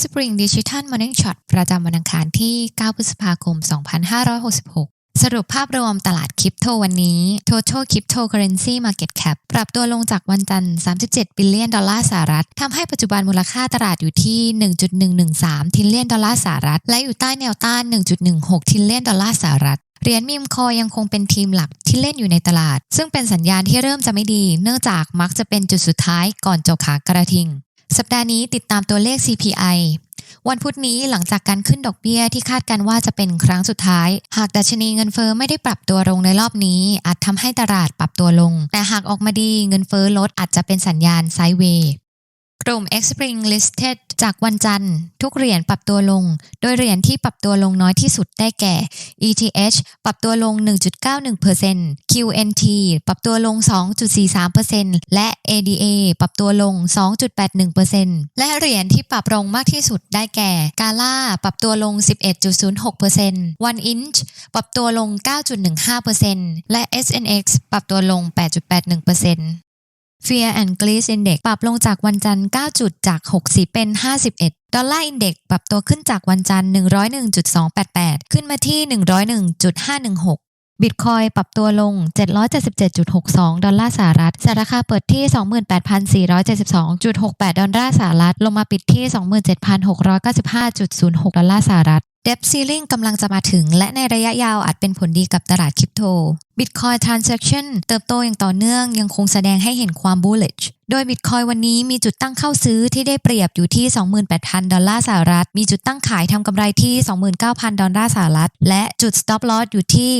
Xpring Digital Morning Shot ประจำวันอังคารที่ 9 พฤษภาคม 2566 สรุปภาพรวมตลาดคริปโตวันนี้ Total Cryptocurrency Market Cap ปรับตัวลงจากวันจันทร์ 37 บิลเลียนดอลลาร์สหรัฐทำให้ปัจจุบันมูลค่าตลาดอยู่ที่ 1.113 ทิลเลียนดอลลาร์สหรัฐ และอยู่ใต้แนวต้าน 1.16 ทิลเลียนดอลลาร์สหรัฐเหรียญมีมคอยยังคงเป็นทีมหลักที่เล่นอยู่ในตลาด ซึ่งเป็นสัญญาณที่เริ่มจะไม่ดี เนื่องจากมักจะเป็นจุดสุดท้ายก่อนจบขากระทิง สัปดาห์นี้ติดตามตัวเลข CPI วันพุธนี้หลังจากการขึ้นดอกเบี้ยที่คาดกันว่าจะเป็นครั้งสุดท้าย หากดัชนีเงินเฟอ้อไม่ได้ปรับตัวลงในรอบนี้ อาจทำให้ตลาดปรับตัวลง แต่หากออกมาดีเงินเฟอ้อลดอาจจะเป็นสัญญาณไซด์เวย์ กลุ่ม Xpring Listed จากวันจันทร์ ทุกเหรียญปรับตัวลง โดยเหรียญที่ปรับตัวลงน้อยที่สุดได้แก่ ETH ปรับตัวลง 1.91% QNT ปรับตัวลง 2.43%และ ADA ปรับตัวลง 2.81%และเหรียญที่ปรับลงมากที่สุดได้แก่ Gala ปรับตัวลง 11.06% One Inch ปรับตัวลง 9.15%และ SNX ปรับตัวลง 8.81% Fear and Greed Index ปรับลงจากวันจันทร์ 9 จุดจาก 60 เป็น 51 ดอลลาร์อินเด็กปรับตัวขึ้นจากวันจันทร์ 101.288 ขึ้นมาที่ 101.516บิตคอยปรับตัวลง 777.62 ดอลลาร์สหรัฐสราคาเปิดที่ 28,472.68 ดอลลาร์สหรัฐ ลงมาปิดที่ 27,695.06 ดอลลาร์สหรัฐ Debt Ceiling กำลังจะมาถึง และในระยะยาวอาจเป็นผลดีกับตลาดคริปโต Bitcoin Transaction เติบโตอย่างต่อเนื่องยังคงแสดงให้เห็นความ bullish โดย Bitcoin วันนี้มีจุดตั้งเข้าซื้อที่ได้เปรียบอยู่ที่ 28,000 ดอลลาร์สหรัฐ มีจุดตั้งขายทำกำไรที่ 29,000 ดอลลาร์สหรัฐ และจุด stop loss อยู่ที่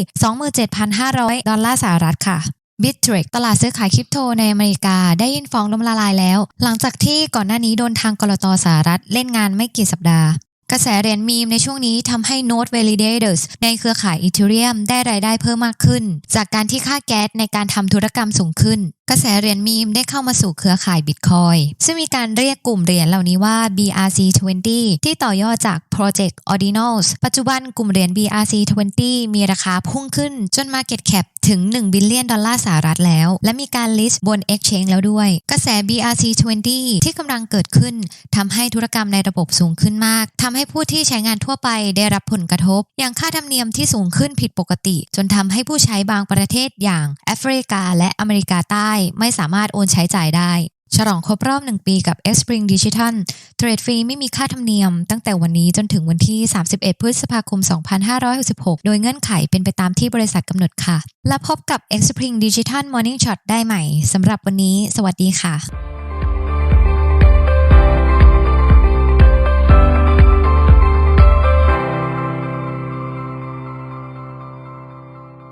27,500 ดอลลาร์สหรัฐค่ะ b i t r e x ตลาดซื้อขายคริปโตในอเมริกาได้ยินฟ้องล้มละลายแล้ว หลังจากที่ก่อนหน้านี้โดนทางกรตสหรัฐเล่นงานไม่กี่สัปดาห์ กระแสเหรียญมีมในช่วงนี้ทำให้ Node Validators ในเครือข่าย Ethereum ได้รายได้เพิ่มมากขึ้น จากการที่ค่าแก๊สในการทำธุรกรรมสูงขึ้น ระแสเหรียญมีมได้เข้ามาสู่เครือข่าย Bitcoin ซึ่งมีการเรียกกลุ่มเหรียญเหล่านี้ว่า BRC20 ที่ต่อยอดจาก Project Ordinals ปัจจุบันกลุ่มเหรียญ BRC20 มีราคาพุ่งขึ้นจน Market Cap ถึง 1 บิลเลียนดอลลาร์สหรัฐแล้ว และมีการ list บน Exchange แล้วด้วย กระแส BRC20 ที่กำลังเกิดขึ้นทำให้ธุรกรรมในระบบสูงขึ้นมากทำให้ผู้ที่ใช้งานทั่วไปได้รับผลกระทบ อย่างค่าธรรมเนียมที่สูงขึ้นผิดปกติ จนทำให้ผู้ใช้บางประเทศอย่างแอฟริกาและอเมริกาใต้ไม่สามารถโอนใช้จ่ายได้ ฉลองครบรอบ 1 ปีกับ Xpring Digital เทรดฟรีไม่มีค่าธรรมเนียม ตั้งแต่วันนี้จนถึงวันที่ 31 พฤษภาคม 2566 โดยเงื่อนไขเป็นไปตามที่บริษัทกำหนดค่ะ และพบกับ Xpring Digital Morning Shot ได้ใหม่สำหรับวันนี้ สวัสดีค่ะ